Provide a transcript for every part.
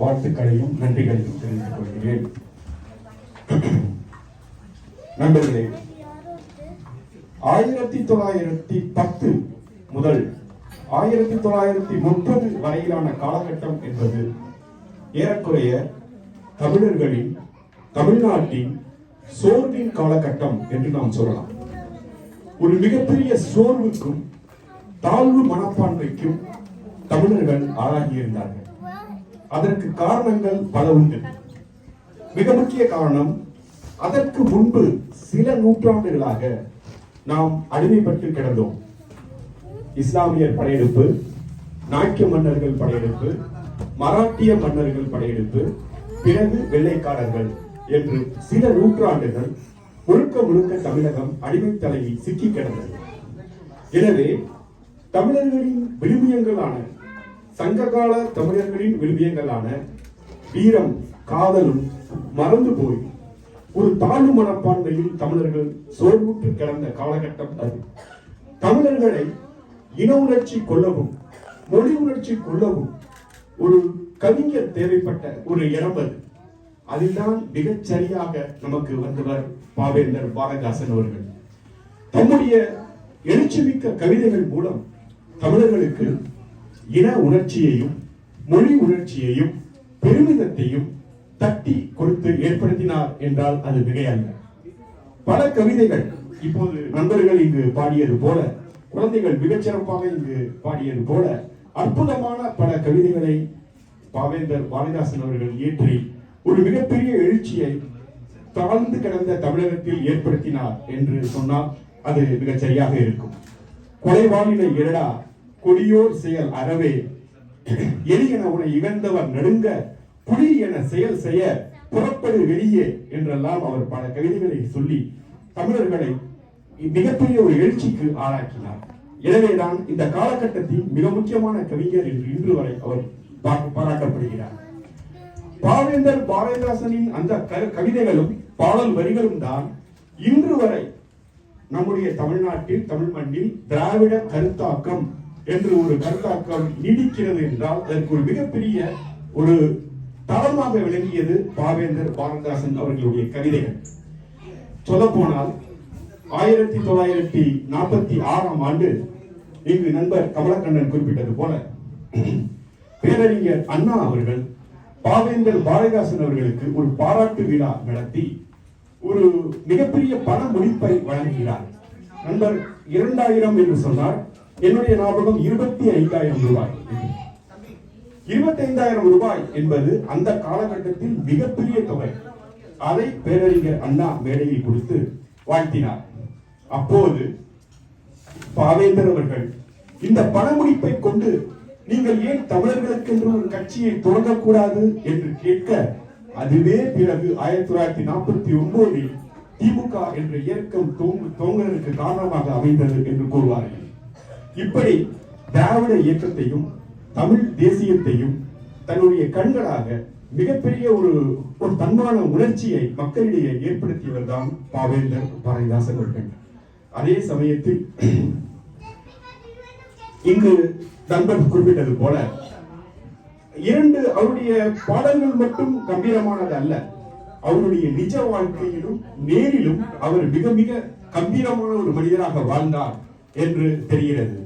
வாழ்த்துக்களையும் நன்றிகளையும் தெரிவித்துக் கொள்கிறேன். நண்பர்களே ஆயிரத்தி தொள்ளாயிரத்தி பத்து முதல் ஆயிரத்தி தொள்ளாயிரத்தி முப்பது வரையிலான காலகட்டம் என்பது ஏறக்குறைய தமிழர்களின் தமிழ்நாட்டின் சோர்வின் காலகட்டம் என்று நாம் சொல்லலாம். ஒரு மிகப்பெரிய சோர்வுக்கும் தாழ்வு மனப்பான்மைக்கும் தமிழர்கள் ஆளாகியிருந்தார்கள். அதற்கு காரணங்கள் பல உண்டு. மிக முக்கிய காரணம் அதற்கு முன்பு சில நூற்றாண்டுகளாக நாம் அடிமைப்பட்டு கிடந்தோம். இஸ்லாமியர் படையெடுப்பு நாட்டிய மன்னர்கள் படையெடுப்பு மராட்டிய மன்னர்கள் படையெடுப்பு பிறகு வெள்ளைக்காரர்கள் என்று சில நூற்றாண்டுகள் முழுக்க முழுக்க தமிழகம் அடிமை தலையில் சிக்கி கிடந்தது. எனவே தமிழர்களின் விழுமியங்களான சங்ககால தமிழர்களின் விழுமியங்களான வீரம் காதலும் மறந்து போய் ஒரு தாழ்வு மனப்பான்மையில் தமிழர்கள் சோர்வுற்று கிடந்த காலகட்டம் அது. தமிழர்களை இன உணர்ச்சி கொள்ளவும் மொழி உணர்ச்சி கொள்ளவும் ஒரு கவிஞர் தேவைப்பட்ட ஒரு இடம் அது. அதில்தான் மிகச்சரியாக நமக்கு வந்தவர் பாவேந்தர் பாலகாசன் அவர்கள். தம்முடைய எழுச்சிமிக்க கவிதைகள் மூலம் தமிழர்களுக்கு இன உணர்ச்சியையும் மொழி உணர்ச்சியையும் பெருமிதத்தையும் தட்டி கொடுத்து ஏற்படுத்தினார் என்றால் அது மிகையல்ல. பல கவிதைகள் இப்போது நண்பர்கள் இங்கு பாடியது போல குழந்தைகள் மிகச்சிறப்பாக இங்கு பாடியது போல அற்புதமான பல கவிதைகளை பாவேந்தர் வாலிதாசன் அவர்கள் இயற்றி ஒரு மிகப்பெரிய எழுச்சியை தாழ்ந்து கிடந்த தமிழகத்தில் ஏற்படுத்தினார் என்று சொன்னால் அது மிகச் சரியாக இருக்கும். கொலைவாளினை எழடா கொடியோர் செயல் அறவே. எரியன உன்னை இகழ்ந்தவர் நடுங்க புலி என செயல் செய்ய புறப்படு வெளியே என்றெல்லாம் அவர் பல கவிதைகளை சொல்லி தமிழர்களை மிகப்பெரிய ஒரு எழுச்சிக்கு ஆளாக்கினார். எனவேதான் இந்த காலகட்டத்தில் மிக முக்கியமான கவிஞர் என்று இன்று வரை அவர் பாராட்டப்படுகிறார். பாவேந்தர் பாரதிதாசனின் அந்த கவிதைகளும் பாடல் வரிகளும் தான் இன்று வரை நம்முடைய தமிழ்நாட்டில் தமிழ் மண்ணில் திராவிட கருத்தாக்கம் என்று ஒரு கருத்தாக்கம் நீடிக்கிறது என்றால் அதற்கு ஒரு மிகப்பெரிய ஒரு தளமாக விளங்கியது பாவேந்தர் பாரதிதாசன் அவர்களுடைய கவிதைகள். சொல்லப்போனால் ஆயிரத்தி தொள்ளாயிரத்தி நாற்பத்தி ஆறாம் ஆண்டு இங்கு நண்பர் கமலக்கண்ணன் குறிப்பிட்டது போல பேரறிஞர் அண்ணா அவர்கள் பாவேந்தர் பாரதிதாசன் அவர்களுக்கு ஒரு பாராட்டு விழா நடத்தி ஒரு மிகப்பெரிய பண முடிப்பை வழங்குகிறார். நண்பர் இரண்டாயிரம் என்று சொன்னார். என்னுடைய ஞாபகம் இருபத்தி ஐந்தாயிரம் ரூபாய். இருபத்தி ஐந்தாயிரம் ரூபாய் என்பது அந்த காலகட்டத்தில் மிகப்பெரிய தொகை. அதை பேரறிஞர் அண்ணா மேடையில் கொடுத்து வாழ்த்தினார். அப்போது பாவேந்தர் அவர்கள் இந்த பணமுடிப்பை கொண்டு நீங்கள் ஏன் தமிழர்களுக்கு என்று ஒரு கட்சியை தொடங்கக்கூடாது என்று கேட்க அதுவே பிறகு ஆயிரத்தி தொள்ளாயிரத்தி நாற்பத்தி ஒன்பதில் திமுக என்ற இயக்கம் தோங்கு- தோங்குவதற்கு காரணமாக அமைந்தது என்று கூறுவார்கள். இப்படி திராவிட இயக்கத்தையும் தமிழ் தேசியத்தையும் தன்னுடைய கண்களாக மிகப்பெரிய ஒரு ஒரு தன்மான உணர்ச்சியை மக்களிடையே ஏற்படுத்தியவர் தான் பாவேந்தர் பாரதிதாசன் அவர்கள். அதே சமயத்தில் இங்கு நண்பர் குறிப்பிட்டது போல இரண்டு அவருடைய பாடல்கள் மட்டும் கம்பீரமானது அல்ல அவருடைய நிஜ வாழ்க்கையிலும் நேரிலும் அவர் மிக மிக கம்பீரமான ஒரு மனிதராக வாழ்ந்தார். என்று தெரிகிறது.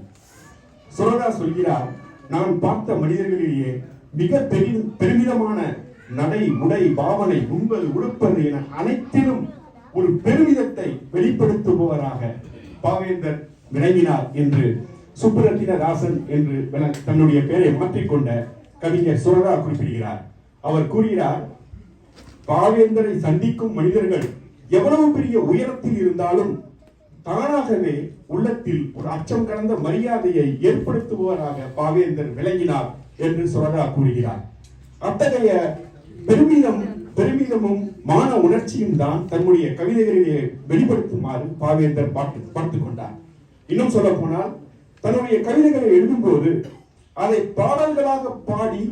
சுரதா சொல்கிறார் நான் பார்த்த மனிதர்களிலேயே மிக பெரி பெருமிதமான நடை உடை பாவனை உண்பது உடுப்பது என அனைத்திலும் ஒரு பெருமிதத்தை வெளிப்படுத்துபவராக பாவேந்தர் விளங்கினார் என்று சுப்புரத்தின ராசன் என்று தன்னுடைய பெயரை மாற்றிக்கொண்ட கவிஞர் சுரதா குறிப்பிடுகிறார். அவர் கூறுகிறார் பாவேந்தரை சந்திக்கும் மனிதர்கள் எவ்வளவு பெரிய உயரத்தில் இருந்தாலும் தானாகவே உள்ளத்தில் ஒரு அச்சம் கடந்த மரியாதையை ஏற்படுத்துபவராக பாவேந்தர் விளங்கினார் என்று சுரதா கூறுகிறார். அத்தகைய பெருமிதம் பெருமிதமும் மான உணர்ச்சியும் தான் தன்னுடைய கவிதைகளிலே வெளிப்படுத்துமாறு பாவேந்தர் பார்த்து பார்த்து கொண்டார் இன்னும் சொல்ல போனால் தன்னுடைய கவிதைகளை எழுதும்போது அதை பாடல்களாக பாடி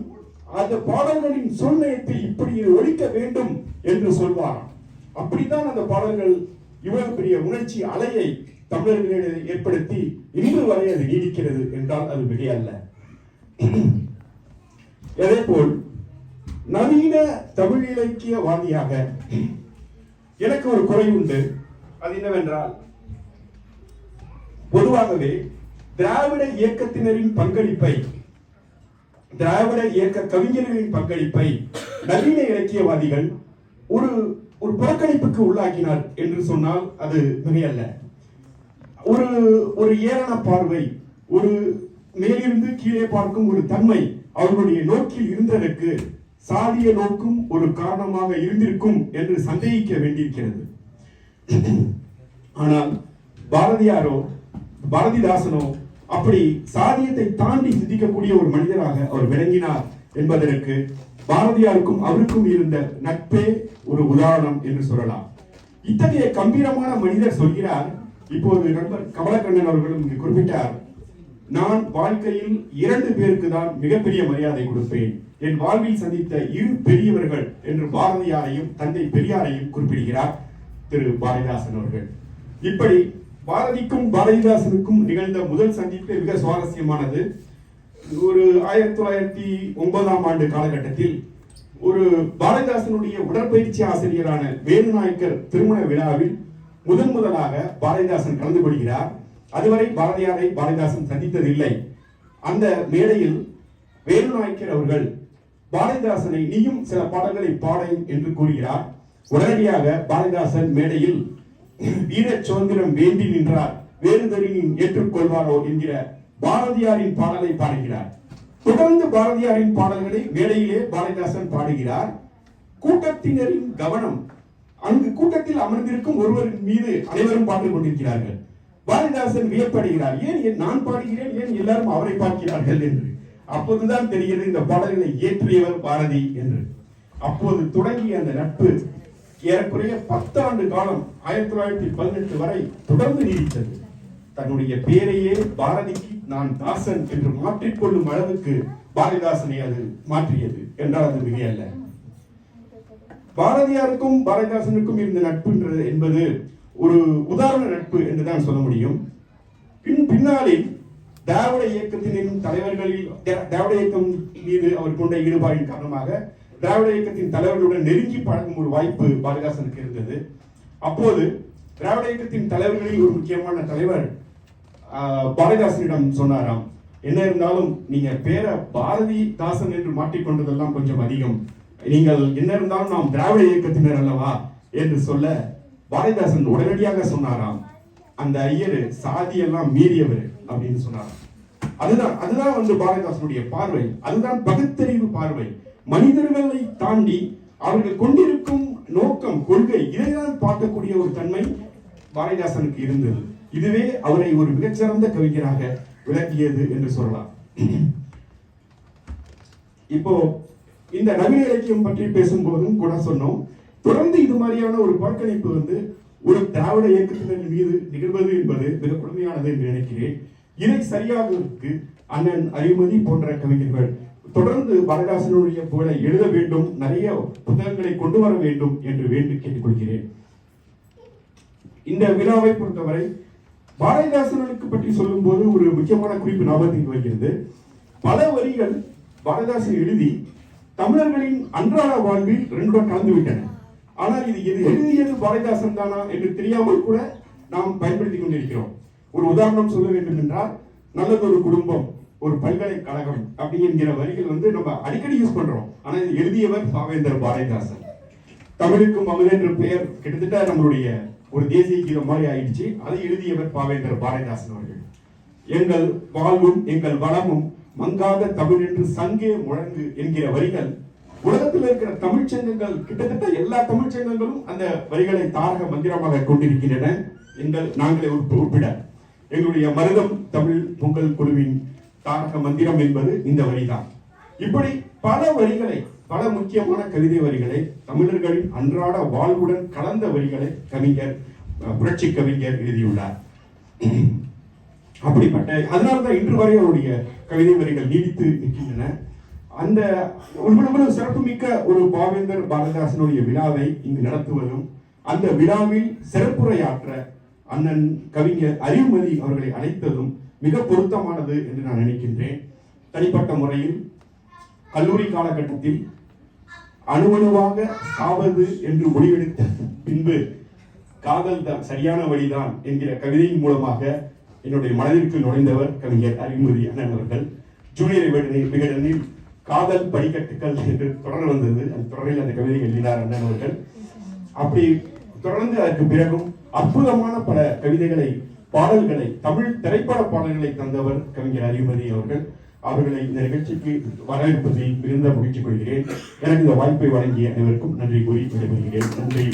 அந்த பாடல்களின் சூழ்நிலையத்தை இப்படி ஒழிக்க வேண்டும் என்று சொல்வாராம். அப்படித்தான் அந்த பாடல்கள் இவ்வளவு பெரிய உணர்ச்சி அலையை தமிழர்களிடையே ஏற்படுத்தி இன்று வரை அது நீடிக்கிறது என்றால் அது மிகையல்ல. அதே போல் நவீன தமிழ் இலக்கியவாதியாக எனக்கு ஒரு குறை உண்டு. அது என்னவென்றால் பொதுவாகவே திராவிட இயக்கத்தினரின் பங்களிப்பை திராவிட இயக்க கவிஞர்களின் பங்களிப்பை நவீன இலக்கியவாதிகள் ஒரு ஒரு புறக்கணிப்புக்கு உள்ளாக்கினார் என்று சொன்னால் அது மிகையல்ல. ஒரு ஒரு ஏரண பார்வை ஒரு மேலிருந்து கீழே பார்க்கும் ஒரு தன்மை அவர்களுடைய நோக்கில் இருந்ததற்கு சாதிய நோக்கும் ஒரு காரணமாக இருந்திருக்கும் என்று சந்தேகிக்க வேண்டியிருக்கிறது. ஆனால் பாரதியாரோ பாரதிதாசனோ அப்படி சாதியத்தை தாண்டி சிந்திக்கக்கூடிய ஒரு மனிதராக அவர் விளங்கினார் என்பதற்கு பாரதியாருக்கும் அவருக்கும் இருந்த நட்பே ஒரு உதாரணம் என்று சொல்லலாம். இத்தகைய கம்பீரமான மனிதர் சொல்கிறார் இப்போது நண்பர் கமலக்கண்ணன் அவர்களும் இங்கு குறிப்பிட்டார் நான் வாழ்க்கையில் இரண்டு பேருக்கு தான் மிகப்பெரிய மரியாதை கொடுப்பேன். என் வாழ்வில் சந்தித்த இரு பெரியவர்கள் என்று பாரதியாரையும் தந்தை பெரியாரையும் குறிப்பிடுகிறார் திரு. பாரதிதாசன் அவர்கள். இப்படி பாரதிக்கும் பாரதிதாசனுக்கும் நிகழ்ந்த முதல் சந்திப்பு மிக சுவாரஸ்யமானது. ஒரு ஆயிரத்தி தொள்ளாயிரத்தி ஒன்பதாம் ஆண்டு காலகட்டத்தில் ஒரு பாரதிதாசனுடைய உடற்பயிற்சி ஆசிரியரான வேலுநாயக்கர் திருமண விழாவில் முதன் முதலாக பாரதிதாசன் கலந்து கொள்கிறார். அதுவரை பாரதியாரை பாரதிதாசன் சந்தித்ததில்லை. அந்த மேடையில் வேலுநாயக்கர் அவர்கள் பாரதிதாசனை நீயும் சில பாடல்களை பாட என்று கூறுகிறார். உடனடியாக பாரதிதாசன் மேடையில் வீர சுதந்திரம் வேண்டி நின்றார் வேறுதலின் ஏற்றுக்கொள்வாரோ என்கிற பாரதியாரின் பாடலை பாடுகிறார். தொடர்ந்து பாரதியாரின் பாடல்களை மேடையிலே பாரதிதாசன் பாடுகிறார். கூட்டத்தினரின் கவனம் அங்கு கூட்டத்தில் அமர்ந்திருக்கும் ஒருவரின் மீது அனைவரும் பாட்டு கொண்டிருக்கிறார்கள். பாரதிதாசன் வியப்படுகிறார் ஏன் ஏன் நான் பாடுகிறேன்? ஏன் எல்லாரும் அவரை பார்க்கிறார்கள்? என்று. அப்போதுதான் தெரிகிறது இந்த பாடல்களை இயற்றியவர் பாரதி என்று. அப்போது தொடங்கிய அந்த நட்பு ஏறக்குறைய பத்தாண்டு காலம் ஆயிரத்தி தொள்ளாயிரத்தி பதினெட்டு வரை தொடர்ந்து நீடித்தது. தன்னுடைய பேரையே பாரதிக்கு நான் தாசன் என்று மாற்றிக்கொள்ளும் அளவுக்கு பாரதிதாசனை அது மாற்றியது என்றால் அது மிகையல்ல. பாரதியாருக்கும் பாரதிதாசனுக்கும் இருந்த நட்புன்றது என்பது ஒரு உதாரண நட்பு என்றுதான் சொல்ல முடியும். பின் பின்னாளில் திராவிட இயக்கத்தின் தலைவர்களில் திராவிட இயக்கம் மீது அவர் கொண்ட ஈடுபாடின் காரணமாக திராவிட இயக்கத்தின் தலைவர்களுடன் நெருங்கி பழகும் ஒரு வாய்ப்பு பாரதிதாசனுக்கு இருந்தது. அப்போது திராவிட இயக்கத்தின் தலைவர்களில் ஒரு முக்கியமான தலைவர் பாரதிதாசனிடம் சொன்னாராம் என்ன இருந்தாலும் நீங்க பேரை பாரதிதாசன் என்று மாட்டிக்கொண்டதெல்லாம் கொஞ்சம் அதிகம். நீங்கள் என்ன இருந்தாலும் நாம் திராவிட இயக்கத்தினர் அல்லவா? என்று சொல்ல பாரதிதாசன் உடனடியாக சொன்னாராம் அந்த ஐயர் சாதியெல்லாம் மீறியவர் அப்படின்னு சொன்னாராம். அதுதான் அதுதான் வந்து பாரதிதாசனுடைய பார்வை. அதுதான் பகுத்தறிவு பார்வை. மனிதர்களை தாண்டி அவர்கள் கொண்டிருக்கும் நோக்கம் கொள்கை இதைதான் பார்க்கக்கூடிய ஒரு தன்மை பாரதிதாசனுக்கு இருந்தது. இதுவே அவரை ஒரு மிகச்சிறந்த கவிஞராக விளக்கியது என்று சொல்லலாம். இப்போ இந்த நவீன இலக்கியம் பற்றி பேசும்போதும் கூட சொன்னோம். தொடர்ந்து இது மாதிரியான ஒரு புறக்கணிப்பு வந்து ஒரு திராவிட இயக்கத்தினர் மீது நிகழ்வது என்பது மிக கொடுமையானது என்று நினைக்கிறேன். இதை சரியாவதற்கு அண்ணன் அறிமதி போன்ற கவிஞர்கள் தொடர்ந்து பரதாசனுடைய புகழை எழுத வேண்டும் நிறைய புத்தகங்களை கொண்டு வர வேண்டும் என்று வேண்டி கேட்டுக்கொள்கிறேன். இந்த விழாவை பொறுத்தவரை பாரதிதாசனுக்கு பற்றி சொல்லும்போது ஒரு முக்கியமான குறிப்பு ஞாபகத்துக்கு வைக்கிறது பல வரிகள் பாரதிதாசன் எழுதி தமிழர்களின் அன்றாட வாழ்வில் ரெண்டுடன் கலந்து விட்டன. ஆனால் இது எது எழுதியது பாரதிதாசன் தானா என்று தெரியாமல் கூட நாம் பயன்படுத்தி கொண்டிருக்கிறோம். ஒரு உதாரணம் சொல்ல வேண்டும் என்றால் நல்லதொரு குடும்பம் ஒரு பல்கலைக்கழகம் அப்படி என்கிற வரிகள் வந்து நம்ம அடிக்கடி யூஸ் பண்றோம். ஆனால் எழுதியவர் பாவேந்தர் பாரதிதாசன். தமிழுக்கும் அமுதென்ற பெயர் கிட்டத்தட்ட நம்மளுடைய ஒரு தேசிய கீதம் மாதிரி ஆயிடுச்சு. அதை எழுதியவர் பாவேந்தர் பாரதிதாசன் அவர்கள். எங்கள் வாழ்வும் எங்கள் வளமும் மங்காத தமிழ் என்று சங்கே முழங்கு என்கிற வரிகள் உலகத்தில் இருக்கிற தமிழ்ச் சங்கங்கள் கிட்டத்தட்ட எல்லா தமிழ்ச்சங்கங்களும் அந்த வரிகளை தாரக மந்திரமாக கொண்டிருக்கின்றன. எங்கள் நாங்களே உட்ப- எங்களுடைய மருதம் தமிழ் பொங்கல் குழுவின் தாரக மந்திரம் என்பது இந்த வரிதான். இப்படி பல வரிகளை பல முக்கியமான கவிதை வரிகளை தமிழர்களின் அன்றாட வாழ்வுடன் கலந்த வரிகளை கவிஞர் புரட்சி கவிஞர் எழுதியுள்ளார். அப்படிப்பட்ட அதனால்தான் இன்று வரை அவருடைய கவிதை வரிகள் நீடித்து நிற்கின்றன. அந்த இவ்வளவு சிறப்புமிக்க ஒரு பாவேந்தர் பாரதிதாசனுடைய விழாவை இங்கு நடத்துவதும் அந்த விழாவில் சிறப்புரையாற்ற அண்ணன் கவிஞர் அறிவுமதி அவர்களை அழைத்ததும் மிக பொருத்தமானது என்று நான் நினைக்கின்றேன். தனிப்பட்ட முறையில் கல்லூரி காலகட்டத்தில் அணுவணுவாக சாவது என்று முடிவெடுத்த பின்பு காதல் தான் சரியான வழிதான் என்கிற கவிதையின் மூலமாக என்னுடைய மனதிற்கு நுழைந்தவர் கவிஞர் அறிமுதி அண்ணன் அவர்கள். ஜூனியர் விகடனில் விகடனில் காதல் படிக்கட்டுகள் என்று தொடர் வந்தது. அந்த தொடரில் அந்த கவிதை எழுதினார் அண்ணன் அவர்கள். அப்படி தொடர்ந்து அதற்கு பிறகும் அற்புதமான பல கவிதைகளை பாடல்களை தமிழ் திரைப்பட பாடல்களை தந்தவர் கவிஞர் அறிவுமதி அவர்கள். அவர்களை இந்த நிகழ்ச்சிக்கு வரவேற்பதை மிகுந்த மகிழ்ச்சி கொள்கிறேன். எனக்கு இந்த வாய்ப்பை வழங்கிய அனைவருக்கும் நன்றி கூறி விடைபெறுகிறேன். நன்றி.